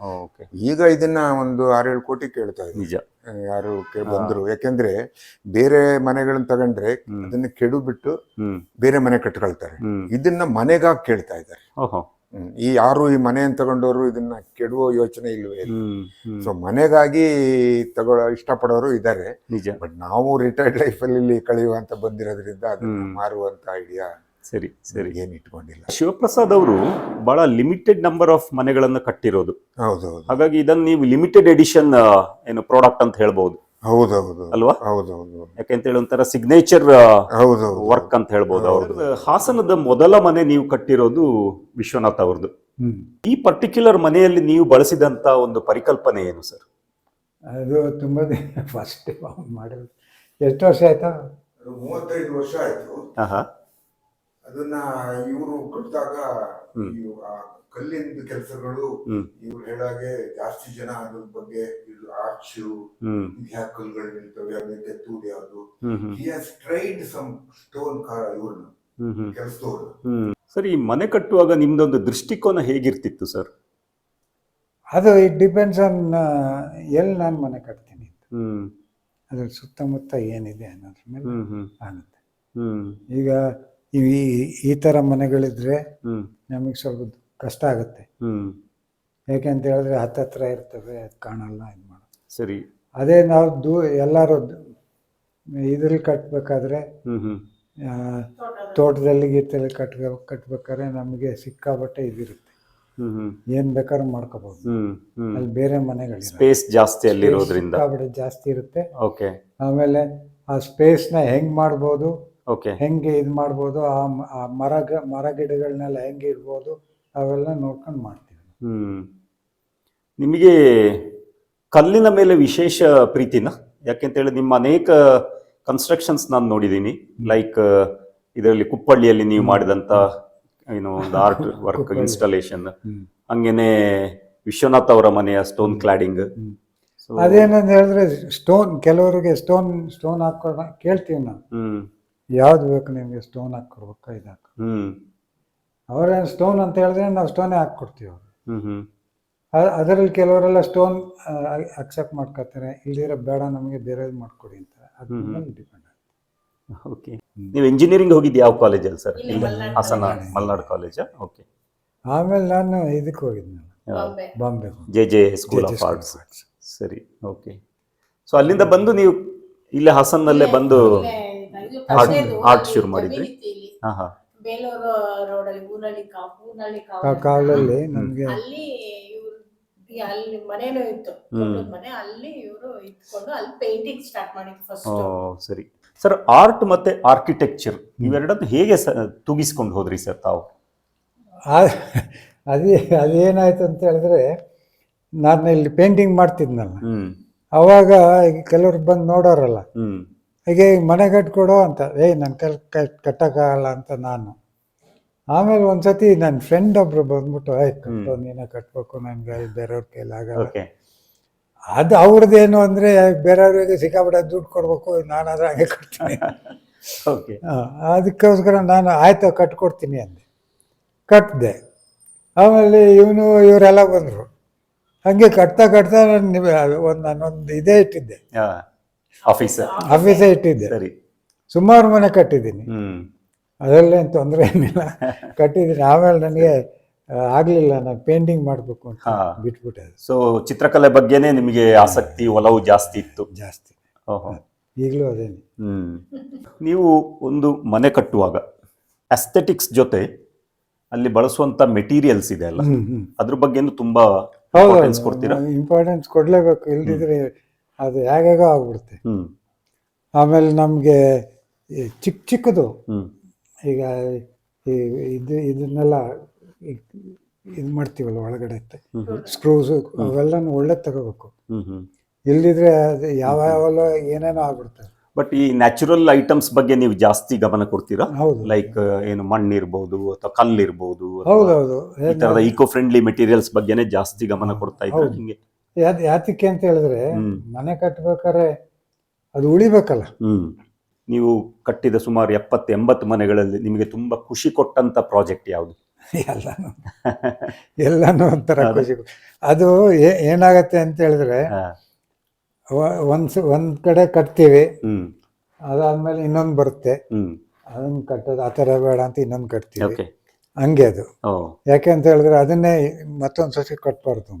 ಓಕೆ. ಈಗ ಇದನ್ನ ಒಂದು ಆರೇಳು ಕೋಟಿ ಕೇಳ್ತಾ ಇದ್ದಾರೆ. ನಿಜ. ಯಾರು ಬಂದ್ರು. ಯಾಕೆಂದ್ರೆ ಬೇರೆ ಮನೆಗಳನ್ನ ತಗೊಂಡ್ರೆ. ಅದನ್ನ ಕೆಡು ಬಿಟ್ಟು ಬೇರೆ ಮನೆ ಕಟ್ಕೊಳ್ತಾರೆ. ಇದನ್ನ ಮನೆಗಾಗಿ ಕೇಳ್ತಾ ಇದ್ದಾರೆ. ಈ ಯಾರು ಈ ಮನೆಯನ್ನು ತಗೊಂಡವರು ಇದನ್ನ ಕೆಡುವ ಯೋಚನೆ ಇಲ್ವೇ ಸೊ ಮನೆಗಾಗಿ ತಗೊಳ್ಳೋ ಇಷ್ಟಪಡೋರು ಇದ್ದಾರೆ. ಬಟ್ ನಾವು ರಿಟೈರ್ಡ್ ಲೈಫಲ್ಲಿ ಇಲ್ಲಿ ಕಳೆಯುವಂತ ಬಂದಿರೋದ್ರಿಂದ ಅದನ್ನ ಮಾರುವಂತ ಐಡಿಯಾ ಸರಿ ಸರಿ ಏನು ಇಟ್ಕೊಂಡಿಲ್ಲ. ಶಿವಪ್ರಸಾದ್ ಅವರು ಬಹಳ ಲಿಮಿಟೆಡ್ ನಂಬರ್ ಆಫ್ ಮನೆಗಳನ್ನು ಕಟ್ಟಿರೋದು. ಹೌದು ಹಾಗಾಗಿ ಇದನ್ನು ನೀವು ಲಿಮಿಟೆಡ್ ಎಡಿಷನ್ ಏನು ಪ್ರಾಡಕ್ಟ್ ಅಂತ ಹೇಳ್ಬಹುದು ಹೌದೌದು. ಅಲ್ವಾ? ಹೌದೌದು. ಯಾಕೆಂತ ಹೇಳಿ ಒಂಥರ ಸಿಗ್ನೇಚರ್ ಹೌದು ವರ್ಕ್ ಅಂತ ಹೇಳ್ಬೋದು ಅವ್ರದ್ದು. ಹಾಸನದ ಮೊದಲ ಮನೆ ನೀವು ಕಟ್ಟಿರೋದು ವಿಶ್ವನಾಥ್ ಅವ್ರದ್ದು. ಈ ಪರ್ಟಿಕ್ಯುಲರ್ ಮನೆಯಲ್ಲಿ ನೀವು ಬಳಸಿದಂತ ಒಂದು ಪರಿಕಲ್ಪನೆ ಏನು ಸರ್ ಅದು ತುಂಬ ಫಸ್ಟ್ ಮಾಡಿರೋದು. ಎಷ್ಟು ವರ್ಷ ಆಯ್ತಾ? ಮೂವತ್ತೈದು ವರ್ಷ ಆಯ್ತು. ಅದನ್ನ ಇವರು ಕಟ್ಟಿದಾಗ ಕಲ್ಲಿನ ಈ ಕಲ್ಲಿಂದ ಕೆಲಸಗಳು ಹ್ಮ್. ಇವ್ರು ಹೇಳಾಗೆ ಜಾಸ್ತಿ ಜನ ಅದ್ರ ಬಗ್ಗೆ ಇದು ಆರ್ಚು ಹ್ಮ್. ಇದ್ಯಾವ ಕಲ್ಲುಗಳು ನಿಲ್ತವೆ ಅದನ್ನ ಕೆತ್ತುವುದು ಯಾವುದು? ಹ್ಮ್ ಹ್ಮ್. He has tried some stone ಕಾರ ಇವ್ರನ್ನ. ಹ್ಮ್ ಹ್ಮ್. ಕೆಲಸದವ್ರು. ಹ್ಮ್. ಸರ್ ಈ ಮನೆ ಕಟ್ಟುವಾಗ ನಿಮ್ದೊಂದು ದೃಷ್ಟಿಕೋನ ಹೇಗಿರ್ತಿತ್ತು ಸರ್? ಅದು ಇಟ್ ಡಿಪೆಂಡ್ಸ್ ಆನ್ ಎಲ್ಲಿ ನಾನು ಮನೆ ಕಟ್ತೀನಿ ಅಂತ. ಹ್ಮ್. ಅದ್ರ ಸುತ್ತಮುತ್ತ ಏನಿದೆ ಅನ್ನೋದ್ರ ಮೇಲೆ ಆಗುತ್ತೆ ಹ್ಮ್. ಈಗ ಈ ಈ ಥರ ಮನೆಗಳಿದ್ರೆ ನಮಗೆ ಸ್ವಲ್ಪ ಕಷ್ಟ ಆಗುತ್ತೆ. ಹ್ಮ್. ಯಾಕೆಂತ ಹೇಳಿದ್ರೆ ಹತ್ತತ್ರ ಇರ್ತವೆ ಅದು ಕಾಣಲ್ಲ ಇದು ಮಾಡೋದು ಸರಿ. ಅದೇ ನಾವು ದೂ ಎಲ್ಲರೂ ಇದ್ರಲ್ಲಿ ಕಟ್ಟಬೇಕಾದ್ರೆ ತೋಟದಲ್ಲಿ ಗೀತಲ್ಲಿ ಕಟ್ ಕಟ್ಬೇಕಾದ್ರೆ ನಮಗೆ ಸಿಕ್ಕಾಬಟ್ಟೆ ಇದಿರುತ್ತೆ. ಏನ್ ಬೇಕಾದ್ರೂ ಹ್ಮ್ ಅಲ್ಲಿ ಬೇರೆ ಮನೆಗಳು ಸ್ಪೇಸ್ ಜಾಸ್ತಿ ಅಲ್ಲಿರೋದ್ರಿಂದ ಸಿಕ್ಕಾಬಟ್ಟೆ ಜಾಸ್ತಿ ಇರುತ್ತೆ. ಓಕೆ ಆಮೇಲೆ ಆ ಸ್ಪೇಸ್ನ ಹೆಂಗ್ ಮಾಡ್ಬೋದು? ಹೆಂಗೆ ಇದು ಮಾಡ್ಬೋದು ಆ ಮ- ಆ ಮರ ಗ- ಮರ ಗಿಡಗಳನ್ನೆಲ್ಲ ಹೆಂಗೆ ಇಡ್ಬೋದು ಅವೆಲ್ಲ ನೋಡ್ಕೊಂಡು ಮಾಡ್ತೀವಿ. ಹ್ಮ್. ನಿಮಗೆ ಕಲ್ಲಿನ ಮೇಲೆ ವಿಶೇಷ ಪ್ರೀತಿನ? ಯಾಕೆಂತ ಹೇಳಿ ನಿಮ್ಮ ಅನೇಕ ಕನ್ಸ್ಟ್ರಕ್ಷನ್ಸ್ ನಾನು ನೋಡಿದ್ದೀನಿ ಲೈಕ್ ಇದರಲ್ಲಿ ಕುಪ್ಪಳ್ಳಿಯಲ್ಲಿ ನೀವು ಮಾಡಿದಂತ ಏನು ಒಂದು ಆರ್ಟ್ ವರ್ಕ್ ಕುಪ್ಪಳ್ಳಿ. ಇನ್ಸ್ಟಾಲೇಷನ್ ಹ್ಮ್. ಹಂಗೇನೆ ವಿಶ್ವನಾಥ್ ಅವರ ಮನೆಯ ಸ್ಟೋನ್ ಕ್ಲಾಡಿಂಗ್ ಹ್ಮ್. ಅದೇನಂತ ಹೇಳಿದ್ರೆ ಸ್ಟೋನ್ ಕೆಲವರಿಗೆ ಸ್ಟೋನ್ ಸ್ಟೋನ್ ಹಾಕೋಣ ಕೇಳ್ತೀವಿ ನಾವು. ಹ್ಮ್. ಯಾವ್ದು ಬೇಕು ನಿಮಗೆ ಸ್ಟೋನ್ ಹಾಕ್ಕೊಡ್ಬೇಕಾ ಇದು ಹಾಕಿ ಹ್ಮ್. ಅವ್ರೇನು ಸ್ಟೋನ್ ಅಂತ ಹೇಳಿದ್ರೆ ನಾವು ಸ್ಟೋನೇ ಹಾಕ್ಕೊಡ್ತೀವಿ ಅವ್ರು. ಅದರಲ್ಲಿ ಕೆಲವರೆಲ್ಲ ಸ್ಟೋನ್ ಅಕ್ಸೆಪ್ಟ್ ಮಾಡ್ಕೊತಾರೆ ಇಲ್ದಿರ ಬೇಡ ನಮಗೆ ಬೇರೆದು ಮಾಡ್ಕೊಡಿ ಅಂತ ಅದ್ರ ಹ್ಮ್. ಮೇಲೆ ಡಿಪೆಂಡ್ ಓಕೆ ನೀವು ಇಂಜಿನಿಯರಿಂಗ್ ಹೋಗಿದ್ದು ಯಾವ ಕಾಲೇಜಲ್ಲಿ ಸರ್ ಇಲ್ಲಿ ಇಲ್ಲ ಮಲ್ನಾಡ್ ಹಾಸನ ಕಾಲೇಜ್. ಓಕೆ ಆಮೇಲೆ ನಾನು ಇದಕ್ಕೆ ಹೋಗಿದ್ದೆ Bombay. Bombay J J school of arts ಸರಿ ಓಕೆ ಸೊ ಅಲ್ಲಿಂದ ಬಂದು ನೀವು ಇಲ್ಲೇ ಹಾಸನಲ್ಲೇ ಬಂದು ಅಲ್ಲಿ ಶುರು ಮಾಡಿದ್ರಿ? ಹಾ ಹಾ. ಬೇಲೂರು ರೋಡಲ್ಲಿ ಊರಲ್ಲಿ ಊರಲ್ಲಿ ಆ ಕಾವ್ ಕಾಲದಲ್ಲಿ ನಮಗೆ ಅಲ್ಲಿ ಇವ್ರು ಅಲ್ಲಿ ಮನೇನೂ ಇತ್ತು. ಮನೆ ಅಲ್ಲಿ ಇವರು ಇಟ್ಕೊಂಡು ಅಲ್ಲಿ ಪೇಂಟಿಂಗ್ ಸ್ಟಾರ್ಟ್ ಮಾಡಿದ್ರು ಓ ಫಸ್ಟ್ ಸರಿ. ಸರ್ ಆರ್ಟ್ ಮತ್ತೆ ಆರ್ಕಿಟೆಕ್ಚರ್ ಇವೆರಡನ್ನು ಹೇಗೆ ತುಗಿಸ್ಕೊಂಡು ತೂಗಿಸ್ಕೊಂಡು ಹೋದ್ರಿ ಸರ್ ತಾವು? ಅದೇ ಅದೇನಾಯ್ತು ಅಂತ ಹೇಳಿದ್ರೆ ನಾನು ಇಲ್ಲಿ ಪೇಂಟಿಂಗ್ ಮಾಡ್ತಿದ್ನಲ್ಲ ಅವಾಗ ಈಗ ಕೆಲವ್ರು ಬಂದು ನೋಡೋರಲ್ಲ. ಹ್ಮ್. ಹೀಗೆ ಮನೆ ಕಟ್ಕೊಡು ಅಂತ. ಏಯ್ ನನ್ನ ಕೈ ಕಟ್ ಕಟ್ಟೋಕ್ಕಾಗಲ್ಲ ಅಂತ ನಾನು. ಆಮೇಲೆ ಒಂದ್ಸತಿ ನನ್ನ ಫ್ರೆಂಡ್ ಒಬ್ರು ಬಂದ್ಬಿಟ್ಟು ಆಯ್ ಕಟ್ಟು ನೀನೇ ಕಟ್ಬೇಕು ನನಗೆ ಬೇರೆಯವ್ರ ಕೈಲಾಗಲ್ಲ. ಅದು ಅವ್ರದ್ದೇನು ಅಂದರೆ ಬೇರೆಯವ್ರಿಗೆ ಸಿಕ್ಕಾಬಿಟ್ಟೆ ದುಡ್ಡು ಕೊಡ್ಬೇಕು ನಾನು ಅದ್ರ ಹಾಗೆ ಕೊಡ್ತೀನಿ ಓಕೆ ಅದಕ್ಕೋಸ್ಕರ ನಾನು ಆಯ್ತು ಕಟ್ಕೊಡ್ತೀನಿ ಅಂದೆ. ಕಟ್ಟಿದೆ ಆಮೇಲೆ ಇವನು ಇವರೆಲ್ಲ ಬಂದರು. ಹಾಗೆ ಕಟ್ತಾ ಕಟ್ತಾ ನಾನು ಒಂದು ನಾನೊಂದು ಇದೇ ಇಟ್ಟಿದ್ದೆ. ಆಫೀಸರ್ ಆಫೀಸೇ ಇಟ್ಟಿದ್ದೆ. ಸರಿ. ಸುಮಾರು ಮನೆ ಕಟ್ಟಿದ್ದೀನಿ. ಅದರಲ್ಲೇನು ತೊಂದರೆ ಏನಿಲ್ಲ. ಕಟ್ಟಿದ್ದೀನಿ. ಆಮೇಲೆ ನನಗೆ ಆಗಲಿಲ್ಲ. ನಾನು ಪೇಂಟಿಂಗ್ ಮಾಡಬೇಕು ಅಂತ ಬಿಟ್ಬಿಟ್ಟೆ ಸೊ ಚಿತ್ರಕಲೆ ಬಗ್ಗೆನೇ ನಿಮಗೆ ಆಸಕ್ತಿ ಒಲವು ಜಾಸ್ತಿ ಇತ್ತು. ಜಾಸ್ತಿ. ಈಗಲೂ ಅದೇನೆ. ನೀವು ಒಂದು ಮನೆ ಕಟ್ಟುವಾಗ ಅಸ್ಥೆಟಿಕ್ಸ್ ಜೊತೆ ಅಲ್ಲಿ ಬಳಸುವಂತ ಮೆಟೀರಿಯಲ್ಸ್ ಇದೆ ಅಲ್ಲ? ಅದ್ರ ಬಗ್ಗೆನೂ ತುಂಬಾ ಇಂಪಾರ್ಟೆನ್ಸ್ ಕೊಡ್ತೀರಾ? ಇಂಪಾರ್ಟೆನ್ಸ್ ಕೊಡಲೇಬೇಕು. ಇಲ್ದಿದ್ರೆ ಅದು ಹೇಗಾಗೋ ಆಗ್ಬಿಡುತ್ತೆ. ಆಮೇಲೆ ನಮಗೆ ಚಿಕ್ಕ ಚಿಕ್ಕದು. ಈಗ ಈ ಇದು ಇದನ್ನೆಲ್ಲ ಇದು ಮಾಡ್ತೀವಲ್ಲ ಒಳಗಡೆ ಸ್ಕ್ರೂಸ್ ಅವೆಲ್ಲ ಒಳ್ಳೆ ತಗೋಬೇಕು. ಇಲ್ಲಿದ್ರೆ ಅದು ಯಾವ ಯಾವಲ್ಲೋ ಏನೇನೋ ಆಗ್ಬಿಡ್ತದೆ ಬಟ್ ಈ ನ್ಯಾಚುರಲ್ ಐಟಮ್ಸ್ ಬಗ್ಗೆ ನೀವು ಜಾಸ್ತಿ ಗಮನ ಕೊಡ್ತೀರಾ? ಹೌದು. ಲೈಕ್ ಏನು ಮಣ್ಣು ಇರ್ಬೋದು ಅಥವಾ ಕಲ್ಲು ಇರ್ಬೋದು ಹೌದು ಹೌದೌದು. ಈ ತರದ ಈಕೋ ಫ್ರೆಂಡ್ಲಿ ಮೆಟೀರಿಯಲ್ಸ್ ಬಗ್ಗೆನೇ ಜಾಸ್ತಿ ಗಮನ ಕೊಡ್ತಾ ಇದ್ದಾರೆ ಹೌದು. ಹಿಂಗೆ ಯಾತ್ ಯಾತಕ್ಕೆ ಅಂತ ಹೇಳಿದ್ರೆ. ಮನೆ ಕಟ್ಬೇಕಾದ್ರೆ ಅದು ಉಳಿಬೇಕಲ್ಲ. ನೀವು ಕಟ್ಟಿದ ಸುಮಾರು ಎಪ್ಪತ್ತು ಎಂಬತ್ತು ಮನೆಗಳಲ್ಲಿ ನಿಮಗೆ ತುಂಬಾ ಖುಷಿ ಕೊಟ್ಟಂತ ಪ್ರಾಜೆಕ್ಟ್ ಯಾವುದು? ಎಲ್ಲಾನು. ಎಲ್ಲಾನು ಒಂಥರ. ಖುಷಿ ಅದು ಏನಾಗತ್ತೆ ಅಂತ ಹೇಳಿದ್ರೆ ಒಂದ್ ಒಂದ್ ಕಡೆ ಕಟ್ತೀವಿ. ಅದಾದ್ಮೇಲೆ ಇನ್ನೊಂದು ಬರುತ್ತೆ. ಅದನ್ನ ಕಟ್ಟೋದು ಆ ಥರ ಬೇಡ ಅಂತ ಇನ್ನೊಂದು ಕಟ್ತೀವಿ. ಹಂಗೆ ಅದು. ಯಾಕೆ ಅಂತ ಹೇಳಿದ್ರೆ ಅದನ್ನೇ ಮತ್ತೊಂದು ಸಸಿ ಕಟ್ಬಾರ್ದು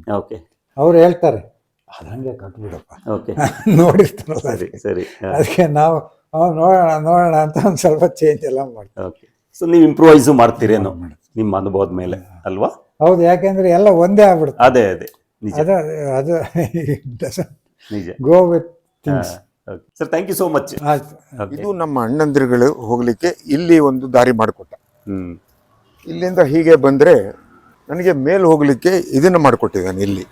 ಅವ್ರು ಹೇಳ್ತಾರೆ ಅದು ಹಂಗೆ ಕಟ್ಬಿಡಪ್ಪ. ಓಕೆ ನೋಡಿರ್ತಾರಲ್ಲ ಸರಿ ಸರಿ. ಅದಕ್ಕೆ ನಾವು ನೋಡೋಣ ನೋಡೋಣ ಅಂತ ಒಂದು ಸ್ವಲ್ಪ ಚೇಂಜ್ ಎಲ್ಲ ಮಾಡ್ತೀವಿ. ಓಕೆ ಸೊ ನೀವು ಇಂಪ್ರೂವೈಸು ಮಾಡ್ತೀರೇನೋ? ನಿಮ್ಮ ಅನುಭವದ ಮೇಲೆ ಅಲ್ವಾ? ಹೌದು ಯಾಕೆಂದ್ರೆ ಎಲ್ಲ ಒಂದೇ ಆಗ್ಬಿಡುತ್ತೆ. ಅದೇ ಅದೇ. ನಿಜ. ಅದು ಅದು ನಿಜ. Go with things sir thank you so much ಇದು ನಮ್ಮ ಅಣ್ಣಂದಿರುಗಳು ಹೋಗ್ಲಿಕ್ಕೆ ಇಲ್ಲಿ ಒಂದು ದಾರಿ ಮಾಡಿಕೊಟ್ಟ. ಹ್ಮ್. ಇಲ್ಲಿಂದ ಹೀಗೆ ಬಂದ್ರೆ ನನಗೆ ಮೇಲೆ ಹೋಗ್ಲಿಕ್ಕೆ ಇದನ್ನು ಮಾಡಿಕೊಟ್ಟಿದ್ದಾನೆ ಇಲ್ಲಿ.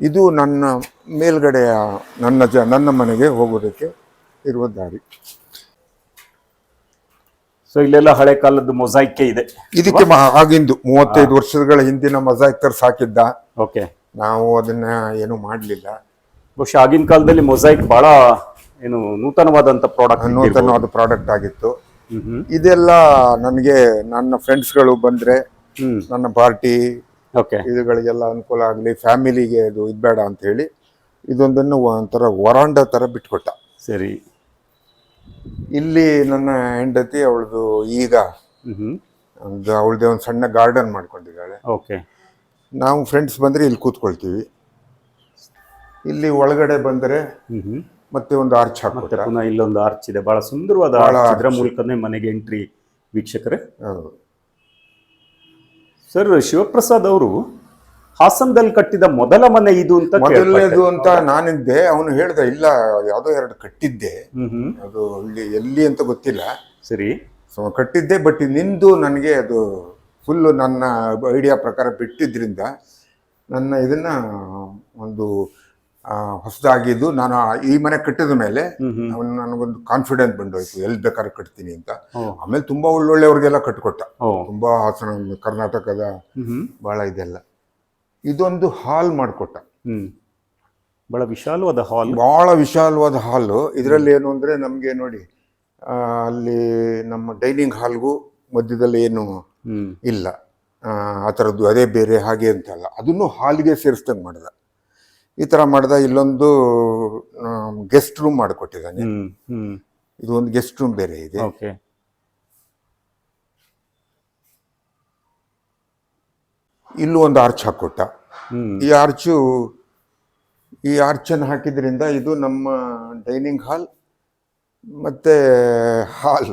ಇದು ನನ್ನ ಮೇಲ್ಗಡೆಯ ನನ್ನ ಜ ನನ್ನ ಮನೆಗೆ ಹೋಗೋದಕ್ಕೆ ಇರುವ ದಾರಿ. ಸೊ ಇಲ್ಲೆಲ್ಲ ಹಳೆ ಕಾಲದ ಮೊಸೈಕೆ ಇದೆ. ಇದಕ್ಕೆ ಮ- ಆಗಿಂದು ಮೂವತ್ತೈದು ವರ್ಷಗಳ ಹಿಂದಿನ ಮೊಸಾಯ್ಕರ್ ಸಾಕಿದ್ದ ಓಕೆ ನಾವು ಅದನ್ನ ಏನು ಮಾಡಲಿಲ್ಲ. ಬಹುಶಃ ಆಗಿನ ಕಾಲದಲ್ಲಿ ಮೊಸೈಕ್ ಬಹಳ ಏನು ನೂತನವಾದಂತ ಪ್ರಾಡಕ್ಟ್ ನೂತನವಾದ ಪ್ರಾಡಕ್ಟ್ ಆಗಿತ್ತು. ಹ್ಮ್ ಹ್ಮ್. ಇದೆಲ್ಲ ನನಗೆ ನನ್ನ ಫ್ರೆಂಡ್ಸ್ಗಳು ಬಂದ್ರೆ ಹ್ಮ್. ನನ್ನ ಪಾರ್ಟಿ ಇದುಗಳಿಗೆಲ್ಲ ಅನುಕೂಲ ಆಗಲಿ ಫ್ಯಾಮಿಲಿಗೆ ಇದು ಇದು ಬೇಡ ಅಂತ ಹೇಳಿ ಇದೊಂದನ್ನು ಒಂಥರ ವರಾಂಡ ಥರ ಬಿಟ್ಕೊಟ್ಟ. ಸರಿ. ಇಲ್ಲಿ ನನ್ನ ಹೆಂಡತಿ ಅವಳದು ಈಗ ಒಂದು ಅವಳದೇ ಒಂದು ಸಣ್ಣ ಗಾರ್ಡನ್ ಮಾಡ್ಕೊಂಡಿದ್ದಾಳೆ. ಓಕೆ ನಾವು ಫ್ರೆಂಡ್ಸ್ ಬಂದರೆ ಇಲ್ಲಿ ಕೂತ್ಕೊಳ್ತೀವಿ. ಇಲ್ಲಿ ಒಳಗಡೆ ಬಂದರೆ ಮತ್ತೆ ಒಂದು ಆರ್ಚ್ ಹಾಕ್ತಾರೆ ಪುನಃ ಇಲ್ಲೊಂದು ಆರ್ಚ್ ಇದೆ. ಬಹಳ ಸುಂದರವಾದ ಬಹಳ ಆರ್ಚ್ ಇದರ ಮೂಲಕನೇ ಮನೆಗೆ ಎಂಟ್ರಿ ವೀಕ್ಷಕರೇ. ಹೌದು. ಸರ್ ಶಿವಪ್ರಸಾದ್ ಅವರು ಹಾಸನದಲ್ಲಿ ಕಟ್ಟಿದ ಮೊದಲ ಮನೆ ಇದು ಅಂತ ಮೊದಲನೇದು ಅಂತ ನಾನಿದ್ದೆ ಅವನು ಹೇಳ್ದ ಇಲ್ಲ ಯಾವುದೋ ಎರಡು ಕಟ್ಟಿದ್ದೆ. ಅದು ಇಲ್ಲಿ ಎಲ್ಲಿ ಅಂತ ಗೊತ್ತಿಲ್ಲ. ಸರಿ. ಸೊ ಕಟ್ಟಿದ್ದೆ ಬಟ್ ನಿಂದು ನನಗೆ ಅದು ಫುಲ್ಲು ನನ್ನ ಐಡಿಯಾ ಪ್ರಕಾರ ಬಿಟ್ಟಿದ್ರಿಂದ ನನ್ನ ಇದನ್ನ ಒಂದು ಹೊಸದಾಗಿದ್ದು ನಾನು ಈ ಮನೆ ಕಟ್ಟಿದ ಮೇಲೆ ನನಗೊಂದು ಕಾನ್ಫಿಡೆನ್ಸ್ ಬಂದೋಯ್ತು. ಎಲ್ಲಿ ಬೇಕಾದ್ರೆ ಕಟ್ತೀನಿ ಅಂತ. ಆಮೇಲೆ ತುಂಬಾ ಒಳ್ಳೊಳ್ಳೆಯವ್ರಿಗೆಲ್ಲ ಕಟ್ಕೊಟ್ಟ. ತುಂಬಾ ಹಾಸನ ಕರ್ನಾಟಕದ ಬಹಳ ಇದೆಲ್ಲ. ಇದೊಂದು ಹಾಲ್ ಮಾಡಿಕೊಟ್ಟ. ಬಹಳ ವಿಶಾಲವಾದ ಹಾಲ್ ಬಹಳ ವಿಶಾಲವಾದ ಹಾಲು ಇದರಲ್ಲಿ ಏನು ಅಂದ್ರೆ ನಮಗೆ ನೋಡಿ ಅಲ್ಲಿ ನಮ್ಮ ಡೈನಿಂಗ್ ಹಾಲ್ಗೂ ಮಧ್ಯದಲ್ಲಿ ಏನು ಇಲ್ಲ. ಆ ಥರದ್ದು ಅದೇ ಬೇರೆ ಹಾಗೆ ಅಂತಲ್ಲ ಅದನ್ನು ಹಾಲಿಗೆ ಸೇರಿಸ್ದಂಗೆ ಮಾಡ್ದ. ಈ ತರ ಮಾಡ್ದ ಇಲ್ಲೊಂದು ಗೆಸ್ಟ್ ರೂಮ್ ಮಾಡಿಕೊಟ್ಟಿದ್ದಾನೆ. ಇದು ಒಂದು ಗೆಸ್ಟ್ ರೂಮ್ ಬೇರೆ ಇದೆ. ಓಕೆ. ಇಲ್ಲೂ ಒಂದು ಆರ್ಚ್ ಹಾಕೊಟ್ಟ. ಈ ಆರ್ಚು ಈ ಆರ್ಚನ್ನು ಹಾಕಿದ್ರಿಂದ ಇದು ನಮ್ಮ ಡೈನಿಂಗ್ ಹಾಲ್ ಮತ್ತೆ ಹಾಲ್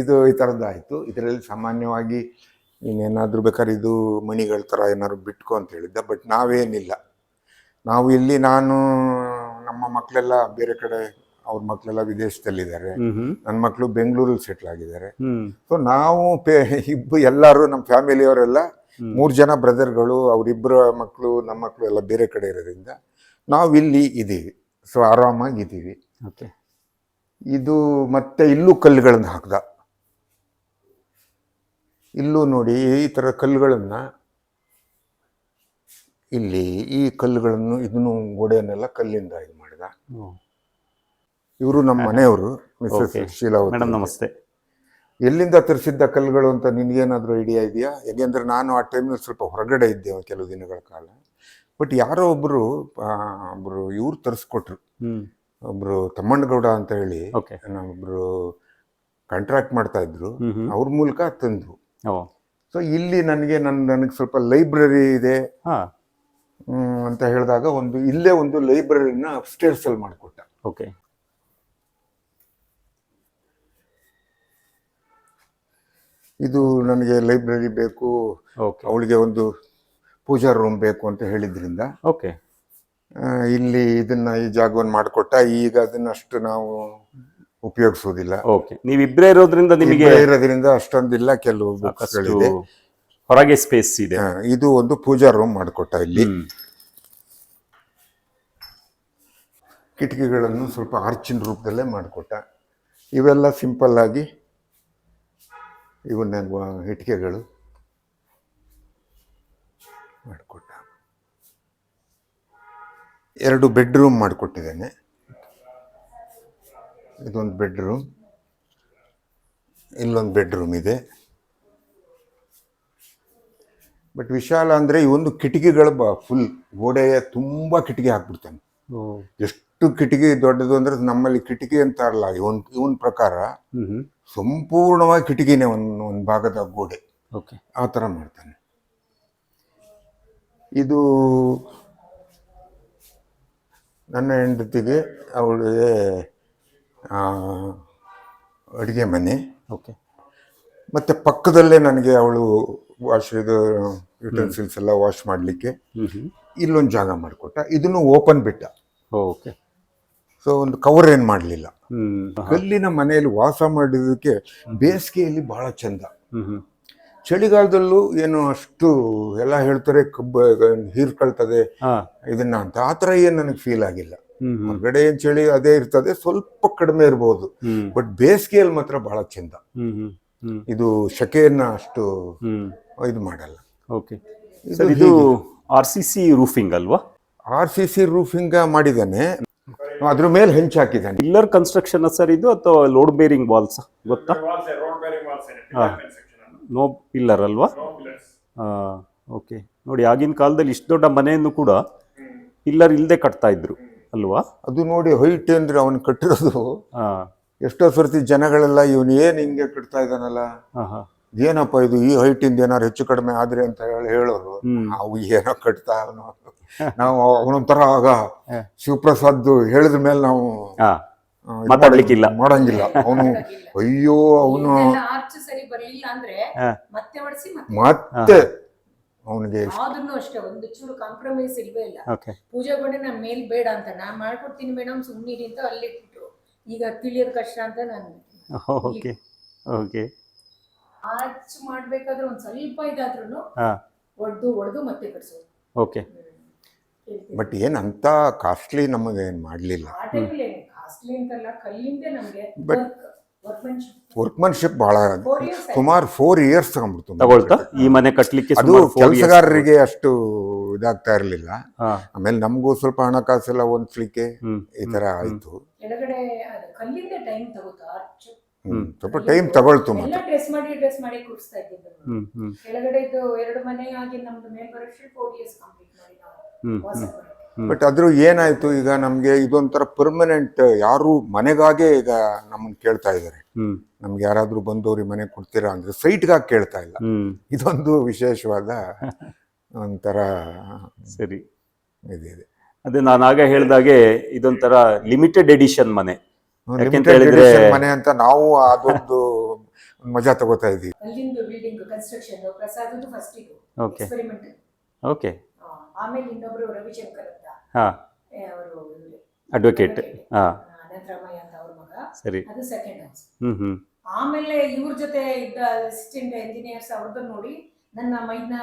ಇದು ಈ ಥರದ್ದಾಯಿತು ಇದರಲ್ಲಿ ಸಾಮಾನ್ಯವಾಗಿ ಇನ್ನೇನಾದ್ರೂ ಬೇಕಾದ್ರೆ ಇದು ಮಣಿಗಳ ಥರ ಏನಾದ್ರು ಬಿಟ್ಕೊ ಅಂತ ಹೇಳಿದ್ದ ಬಟ್ ನಾವೇನಿಲ್ಲ. ನಾವು ಇಲ್ಲಿ ನಾನು ನಮ್ಮ ಮಕ್ಕಳೆಲ್ಲ ಬೇರೆ ಕಡೆ ಅವ್ರ ಮಕ್ಕಳೆಲ್ಲ ವಿದೇಶದಲ್ಲಿದ್ದಾರೆ. ನನ್ನ ಮಕ್ಕಳು ಬೆಂಗಳೂರಲ್ಲಿ ಸೆಟ್ಲ್ ಆಗಿದ್ದಾರೆ. ಸೊ ನಾವು ಪೇ ಇಬ್ಬರು ಎಲ್ಲರೂ ನಮ್ಮ ಫ್ಯಾಮಿಲಿಯವರೆಲ್ಲ. ಮೂರು ಜನ ಬ್ರದರ್ಗಳು ಅವರಿಬ್ಬರ ಮಕ್ಕಳು ನಮ್ಮ ಮಕ್ಕಳು ಎಲ್ಲ ಬೇರೆ ಕಡೆ ಇರೋದ್ರಿಂದ ನಾವು ಇಲ್ಲಿ ಇದ್ದೀವಿ ಸೊ ಆರಾಮಾಗಿ ಇದ್ದೀವಿ ಓಕೆ. ಇದು ಮತ್ತೆ ಇಲ್ಲೂ ಕಲ್ಲುಗಳನ್ನು ಹಾಕ್ದ. ಇಲ್ಲೂ ನೋಡಿ ಈ ಥರ ಕಲ್ಲುಗಳನ್ನ ಇಲ್ಲಿ ಈ ಕಲ್ಲುಗಳನ್ನು ಇದನ್ನು ಗೋಡೆಯನ್ನೆಲ್ಲ ಕಲ್ಲಿಂದ ಇದು ಮಾಡಿದ. ಇವರು ನಮ್ಮ ಮನೆಯವರು ಮಿಸ್ಸಸ್ ಶೀಲಾ ಅವರು. ಮೇಡಮ್ ನಮಸ್ತೆ. ಎಲ್ಲಿಂದ ತರಿಸಿದ್ದ ಕಲ್ಲುಗಳು ಅಂತ ನಿನಗೇನಾದರೂ ಐಡಿಯಾ ಇದೆಯಾ? ಯಾಕೆಂದ್ರೆ ನಾನು ಆ ಟೈಮ್ನಲ್ಲಿ ಸ್ವಲ್ಪ ಹೊರಗಡೆ ಇದ್ದೆ ಕೆಲವು ದಿನಗಳ ಕಾಲ. ಬಟ್ ಯಾರೋ ಒಬ್ಬರು ಒಬ್ಬರು ಇವ್ರು ತರಿಸ್ಕೊಟ್ರು. ಒಬ್ರು ಒಬ್ಬರು ತಮ್ಮಣ್ಣಗೌಡ ಅಂತ ಹೇಳಿ ನಾವೊಬ್ರು ಕಾಂಟ್ರಾಕ್ಟ್ ಮಾಡ್ತಾ ಇದ್ರು. ಅವ್ರ ಮೂಲಕ ತಂದ್ರು. ಸೊ ಇಲ್ಲಿ ನನಗೆ ನನ್ನ ನನಗೆ ಸ್ವಲ್ಪ ಲೈಬ್ರರಿ ಇದೆ. ಅಂತ ಹೇಳಿದಾಗ ಒಂದು ಇಲ್ಲೇ ಒಂದು ಲೈಬ್ರರಿನ ಅಪ್ಸ್ಟೇರ್ಸ್ ಅಲ್ಲಿ ಮಾಡಿಕೊಟ್ಟ. ಓಕೆ. ಇದು ನನಗೆ ಲೈಬ್ರರಿ ಬೇಕು ಓಕೆ. ಅವಳಿಗೆ ಒಂದು ಪೂಜಾ ರೂಮ್ ಬೇಕು ಅಂತ ಹೇಳಿದ್ರಿಂದ. ಓಕೆ. ಇಲ್ಲಿ ಇದನ್ನ ಈ ಜಾಗವನ್ನು ಮಾಡಿಕೊಟ್ಟ ಈಗ ಅದನ್ನ ಅಷ್ಟು ನಾವು ಉಪಯೋಗಿಸೋದಿಲ್ಲ. ಓಕೆ. ನೀವಿಬ್ಬರೇ ಇರೋದ್ರಿಂದ ನಿಮಗೆ ಇರೋದ್ರಿಂದ ಅಷ್ಟೊಂದಿಲ್ಲ ಕೆಲವು ಬುಕ್ಸ್ಗಳಿದೆ ಹೊರಗೆ ಸ್ಪೇಸ್ ಇದೆ. ಇದು ಒಂದು ಪೂಜಾ ರೂಮ್ ಮಾಡಿಕೊಟ್ಟ ಇಲ್ಲಿ. ಕಿಟಕಿಗಳನ್ನು ಸ್ವಲ್ಪ ಆರ್ಚಿನ ರೂಪದಲ್ಲೇ ಮಾಡಿಕೊಟ್ಟ. ಇವೆಲ್ಲ ಸಿಂಪಲ್ ಆಗಿ ಇವನ್ನ ಇಟ್ಕೆಗಳು ಇಟ್ಟಿಗೆಗಳು ಮಾಡಿಕೊಟ್ಟ. ಎರಡು ಬೆಡ್ರೂಮ್ ಮಾಡಿಕೊಟ್ಟಿದ್ದೇನೆ. ಇದೊಂದು ಬೆಡ್ರೂಮ್ ಇಲ್ಲೊಂದು ಬೆಡ್ರೂಮ್ ಇದೆ. ಬಟ್ ವಿಶಾಲ ಅಂದರೆ ಈ ಒಂದು ಕಿಟಕಿಗಳು ಬ ಫುಲ್ ಗೋಡೆಯ ತುಂಬ ಕಿಟಕಿ ಹಾಕ್ಬಿಡ್ತಾನೆ. ಎಷ್ಟು ಕಿಟಕಿ ದೊಡ್ಡದು ಅಂದ್ರೆ ನಮ್ಮಲ್ಲಿ ಕಿಟಕಿ ಅಂತಾರಲ್ಲ ಇವನ್ ಇವನ್ ಪ್ರಕಾರ ಸಂಪೂರ್ಣವಾಗಿ ಕಿಟಕಿನೇ ಒಂದು ಒಂದು ಭಾಗದ ಗೋಡೆ. ಓಕೆ. ಆ ಥರ ಮಾಡ್ತಾನೆ. ಇದು ನನ್ನ ಹೆಂಡತಿಗೆ ಅವಳಿಗೆ ಅಡುಗೆ ಮನೆ. ಓಕೆ. ಮತ್ತು ಪಕ್ಕದಲ್ಲೇ ನನಗೆ ಅವಳು ವಾಶ್ ಇದು ಯುಟೆನ್ಸಿಲ್ಸ್ ಎಲ್ಲ ವಾಶ್ ಮಾಡಲಿಕ್ಕೆ ಇಲ್ಲೊಂದು ಜಾಗ ಮಾಡಿಕೊಟ್ಟ. ಇದನ್ನು ಓಪನ್ ಬಿಟ್ಟ. ಓಕೆ. ಸೊ ಒಂದು ಕವರ್ ಏನು ಮಾಡಲಿಲ್ಲ. ಕಲ್ಲಿನ ಮನೆಯಲ್ಲಿ ವಾಸ ಮಾಡಿದಕ್ಕೆ ಬೇಸಿಗೆಯಲ್ಲಿ ಬಹಳ ಚಂದ. ಚಳಿಗಾಲದಲ್ಲೂ ಏನು ಅಷ್ಟು ಎಲ್ಲ ಹೇಳ್ತಾರೆ ಕಬ್ಬು ಹೀರ್ಕೊಳ್ತದೆ ಇದನ್ನ ಅಂತ. ಆ ಥರ ಏನು ನನಗೆ ಫೀಲ್ ಆಗಿಲ್ಲ. ಹೊರಗಡೆ ಏನು ಚಳಿ ಅದೇ ಇರ್ತದೆ ಸ್ವಲ್ಪ ಕಡಿಮೆ ಇರ್ಬೋದು. ಬಟ್ ಬೇಸಿಗೆಯಲ್ಲಿ ಮಾತ್ರ ಬಹಳ ಚಂದ. ಇದು ಶಕೆಯನ್ನ ಅಷ್ಟು ಇದು ಮಾಡಲ್ಲ. ಓಕೆ. ಸರ್ ಇದು ಆರ್ ಸಿ ಸಿ ರೂಫಿಂಗ್ ಅಲ್ವಾ? ಆರ್ ಸಿ ಸಿ ರೂಫಿಂಗ್ ಮಾಡಿದ್ದಾನೆ. ಅದ್ರ ಮೇಲೆ ಹೆಂಚು ಹಾಕಿದ್ದಾನೆ. ಪಿಲ್ಲರ್ ಕನ್ಸ್ಟ್ರಕ್ಷನ್ ಸರ್ ಇದು ಅಥವಾ ಲೋಡ್ ಬೇರಿಂಗ್ ವಾಲ್ಸ್ ಗೊತ್ತಾ? ನೋ ಪಿಲ್ಲರ್ ಅಲ್ವಾ? ಓಕೆ. ನೋಡಿ ಆಗಿನ ಕಾಲದಲ್ಲಿ ಇಷ್ಟು ದೊಡ್ಡ ಮನೆಯನ್ನು ಕೂಡ ಪಿಲ್ಲರ್ ಇಲ್ಲದೆ ಕಟ್ತಾ ಇದ್ರು ಅಲ್ವಾ? ಅದು ನೋಡಿ ಹೈಟ್ ಅಂದ್ರೆ ಅವನು ಕಟ್ಟಿರೋದು. ಹಾ. ಎಷ್ಟೋ ಸರ್ತಿ ಜನಗಳೆಲ್ಲ ಇವನು ಏನು ಹಿಂಗೆ ಕಟ್ತಾ ಇದ್ದಾನಲ್ಲ? ಹಾ ಹಾ. ಏನಪ್ಪ ಇದು ಈ ಹೈಟ್ ಇಂದ ಏನಾರು ಹೆಚ್ಚು ಕಡಿಮೆ ಆದ್ರೆ ಅಂತ ಹೇಳಿ ಹೇಳೋರು ನಾವು ಅವು ಏನೋ ಕಟ್ತಾ ಅವನು ನಾವು ಅವನೊಂಥರ ಆಗ. ಶಿವಪ್ರಸಾದ್ ಹೇಳಿದ ಮೇಲೆ ನಾವು ಮಾತಾಡ್ಲಿಕ್ಕಿಲ್ಲ. ಮಾಡಂಗಿಲ್ಲ. ಅವನು ಅಯ್ಯೋ ಅವನು ಆರ್ಚ್ ಸರಿ ಬರ್ಲಿಲ್ಲ ಅಂದ್ರೆ ಮತ್ತೆ ಹೊಡ್ಸಿ ಮತ್ತೆ ಮತ್ತೆ ಅವನಿಗೆ ಆದ್ರೂ ಅಷ್ಟೇ ಒಂದು ಚೂರು ಕಾಂಪ್ರಮೈಸ್ ಇಲ್ವೇ ಇಲ್ಲ. ಓಕೆ ಪೂಜೆ ಗೊಂಡೆ ನಾ ಮೇಲ್ ಬೇಡ ಅಂತ ನಾ ಮಾಡ್ಕೊಡ್ತೀನಿ ಮೇಡಮ್ ಸುಮ್ಮನಿರಿ ಅಂತ ಅಲ್ಲಿ ಈಗ ತಿಳಿಯೋದು ಕಷ್ಟ ಅಂತ ನಾನು ಓಕೆ ಓಕೆ ಆರ್ಚ್ ಮಾಡ್ಬೇಕಾದ್ರೆ ಒಂದ್ ಸ್ವಲ್ಪ ಇದಾದ್ರೂ ಹಾ. ಒಡ್ದು ಒಡ್ದು ಮತ್ತೆ ಕಟ್ಸೋದು. ಓಕೆ. ಬಟ್ ಏನ್ ಅಂತ ಕಾಸ್ಟ್ಲಿ ನಮಗೆ ಏನ್ ಮಾಡ್ಲಿಲ್ಲ. ಆ ಟೈಮಲ್ಲಿ ಕಾಸ್ಟ್ಲಿ ಅಂತಲ್ಲ ಕಲ್ಲಿಂದ ನಮ್ಗೆ But- ವರ್ಕ್ಮೆನ್ಶಿಪ್ ವರ್ಕ್ಮನ್ಶಿಪ್ ಬಹಳ ಫೋರ್ ಇಯರ್ಸ್ ಸುಮಾರು ಫೋರ್ ಇಯರ್ಸ್ ತಗೊಂಡ್ಬಿಡ್ತು. ತಗೊಳ್ತಾ? ಈ ಮನೆ ಕಟ್ಟಲಿಕ್ಕೆ ಅದು four years ಕೆಲಸಗಾರರಿಗೆ ಅಷ್ಟು ಇದಾಗ್ತಾ ಇರಲಿಲ್ಲ. ಹಾ. ಆಮೇಲೆ ನಮಗೂ ಸ್ವಲ್ಪ ಹಣಕಾಸೆಲ್ಲ ಹೊಂದ್ಸ್ಲಿಕ್ಕೆ ಹ್ಮ್. ಈ ತರ ಆಯ್ತು. ಕೆಳಗಡೆ ಅದು ಕಲ್ಲಿಂದ ಟೈಮ್ ತಗೋತು? ಆರ್ಚ್. ಸ್ವಲ್ಪ ಟೈಮ್ ತಗೊಳ್ತು ಮತ್ತೆ. ಡ್ರೆಸ್ ಮಾಡಿ ಡ್ರೆಸ್ ಮಾಡಿ ಕೂರಿಸ್ತಾ ಇದ್ದಿದ್ದು ಕೆಳಗಡೆ ಇದು ಎರಡು ಮನೆ ಆಗಿ ನಮ್ದು ಮೇಲ್ ಬರೋಷ್ಟು ಫೋರ್ ಇಯರ್ಸ್ ಕಂಪ್ಲೀಟ್ ಮಾಡಿ ನಾವು. ಬಟ್ ಅದ್ರ ಏನಾಯ್ತು? ಈಗ ನಮ್ಗೆ ಇದೊಂಥರ ಪರ್ಮನೆಂಟ್ ಯಾರು ಮನೆಗಾಗೆ ಈಗ ನಮ್ಮನ್ನ ಕೇಳ್ತಾ ಇದ್ದಾರೆ ನಮ್ಗೆ ಯಾರಾದ್ರೂ ಬಂದವ್ರಿಗೆ ಮನೆ ಕೊಡ್ತೀರಾ ಅಂದ್ರೆ ಸೈಟ್ಗಾಗಿ ಕೇಳ್ತಾ ಇಲ್ಲ. ಇದೊಂದು ವಿಶೇಷವಾದ ಒಂಥರ ಸರಿ. ಇದೆ ಅದೇ ನಾನು ಆಗ ಹೇಳ್ದಾಗೆ ಇದೊಂಥರ ಲಿಮಿಟೆಡ್ ಎಡಿಷನ್ ಮನೆ. ಮನೆ ಅಂತ ನಾವು ಅದೊಂದು ಮಜಾ ತಗೋತಾ ಇದ್ದೀವಿ ಅಲ್ಲಿಂದು ಬಿಲ್ಡಿಂಗ್ ಕನ್ಸ್ಟ್ರಕ್ಷನ್ ಪ್ರಸಾದದ್ದು ಫಸ್ಟಿಗೂ ಓಕೆ ಎಕ್ಸ್ಪೆರಿಮೆಂಟ್ ಓಕೆ ಆಮೇಲೆ ಇನ್ನೊಬ್ರು ರವಿಶಂಕರ್ ಅಂತ. ಹಾ. ಅವರು ಅಡ್ವೊಕೇಟ್ ಹಾ. ಅನಂತರಾಮಯ್ಯ ಅಂತ ಅವ್ರ ಮಗ. ಸರಿ. ಅದು ಸೆಕೆಂಡ್ ಹೌಸ್ ಹ್ಮ್ ಹ್ಮ್. ಆಮೇಲೆ ಇವ್ರ ಜೊತೆ ಇದ್ದ ಅಸಿಸ್ಟೆಂಟ್ ಇಂಜಿನಿಯರ್ಸ್ ಅವ್ರದ್ದು ನೋಡಿ ನನ್ನ ಮೈನ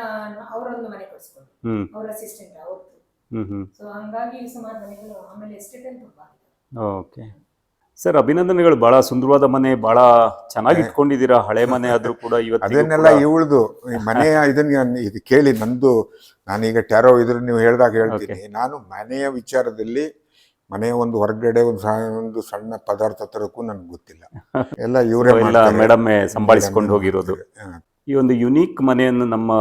ಅವರೊಂದು ಮನೆ ಕೊಡಿಸ್ಕೊಂಡು ಹ್ಮ್. ಅವ್ರ ಅಸಿಸ್ಟೆಂಟ್ ಅವ್ರದ್ದು ಹ್ಮ್ ಹ್ಮ್. ಸೊ ಹಂಗಾಗಿ ಸುಮಾರು ಮನೆಗಳು ಆಮೇಲೆ ಎಸ್ಟೇಟ್ ಅಂತ ತುಂಬ ಓಕೆ ಸರ್ ಅಭಿನಂದನೆಗಳು. ಬಹಳ ಸುಂದರವಾದ ಮನೆ ಬಹಳ ಚೆನ್ನಾಗಿ ಇಟ್ಕೊಂಡಿದ್ದೀರಾ. ಹಳೆ ಮನೆ ಆದ್ರೂ ಕೂಡ ಇವತ್ತು ಅದನ್ನೆಲ್ಲ ಇವಳ್ದು. ಮನೆಯ ಇದನ್ನ ಇದು ಕೇಳಿ ನಂದು ನಾನೀಗ ಟ್ಯಾರೋ ಇದ್ರ ನೀವು ಹೇಳ್ದಾಗ ಹೇಳ್ತೀನಿ. ನಾನು ಮನೆಯ ವಿಚಾರದಲ್ಲಿ ಮನೆಯ ಒಂದು ಹೊರಗಡೆ ಒಂದು ಸಣ್ಣ ಒಂದು ಸಣ್ಣ ಪದಾರ್ಥ ತರಕ್ಕೂ ನನ್ಗೆ ಗೊತ್ತಿಲ್ಲ. ಎಲ್ಲ ಇವರೇ ಮೇಡಮ್ ಸಂಭಾಳಿಸ್ಕೊಂಡು ಹೋಗಿರೋದು. ಈ ಒಂದು ಯುನೀಕ್ ಮನೆಯನ್ನು ನಮ್ಮ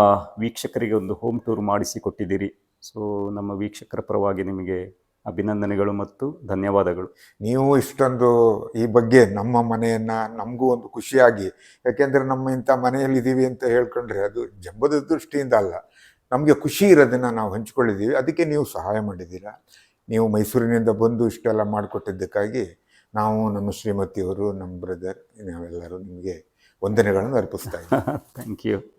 ವೀಕ್ಷಕರಿಗೆ ಒಂದು ಹೋಮ್ ಟೂರ್ ಮಾಡಿಸಿ ಕೊಟ್ಟಿದ್ದೀರಿ. ಸೊ ನಮ್ಮ ವೀಕ್ಷಕರ ಪರವಾಗಿ ನಿಮಗೆ ಅಭಿನಂದನೆಗಳು ಮತ್ತು ಧನ್ಯವಾದಗಳು. ನೀವು ಇಷ್ಟೊಂದು ಈ ಬಗ್ಗೆ ನಮ್ಮ ಮನೆಯನ್ನು ನಮಗೂ ಒಂದು ಖುಷಿಯಾಗಿ ಯಾಕೆಂದರೆ ನಮ್ಮ ಇಂಥ ಮನೆಯಲ್ಲಿ ಇದ್ದೀವಿ ಅಂತ ಹೇಳ್ಕೊಂಡ್ರೆ ಅದು ಜಂಬದ ದೃಷ್ಟಿಯಿಂದ ಅಲ್ಲ. ನಮಗೆ ಖುಷಿ ಇರೋದನ್ನು ನಾವು ಹಂಚ್ಕೊಳ್ಳಿದ್ದೀವಿ. ಅದಕ್ಕೆ ನೀವು ಸಹಾಯ ಮಾಡಿದ್ದೀರಾ? ನೀವು ಮೈಸೂರಿನಿಂದ ಬಂದು ಇಷ್ಟೆಲ್ಲ ಮಾಡಿಕೊಟ್ಟಿದ್ದಕ್ಕಾಗಿ ನಾವು ನಮ್ಮ ಶ್ರೀಮತಿಯವರು ನಮ್ಮ ಬ್ರದರ್ ನಾವೆಲ್ಲರೂ ನಿಮಗೆ ವಂದನೆಗಳನ್ನು ಅರ್ಪಿಸ್ತಾ ಇದ್ದೀವಿ. Thank you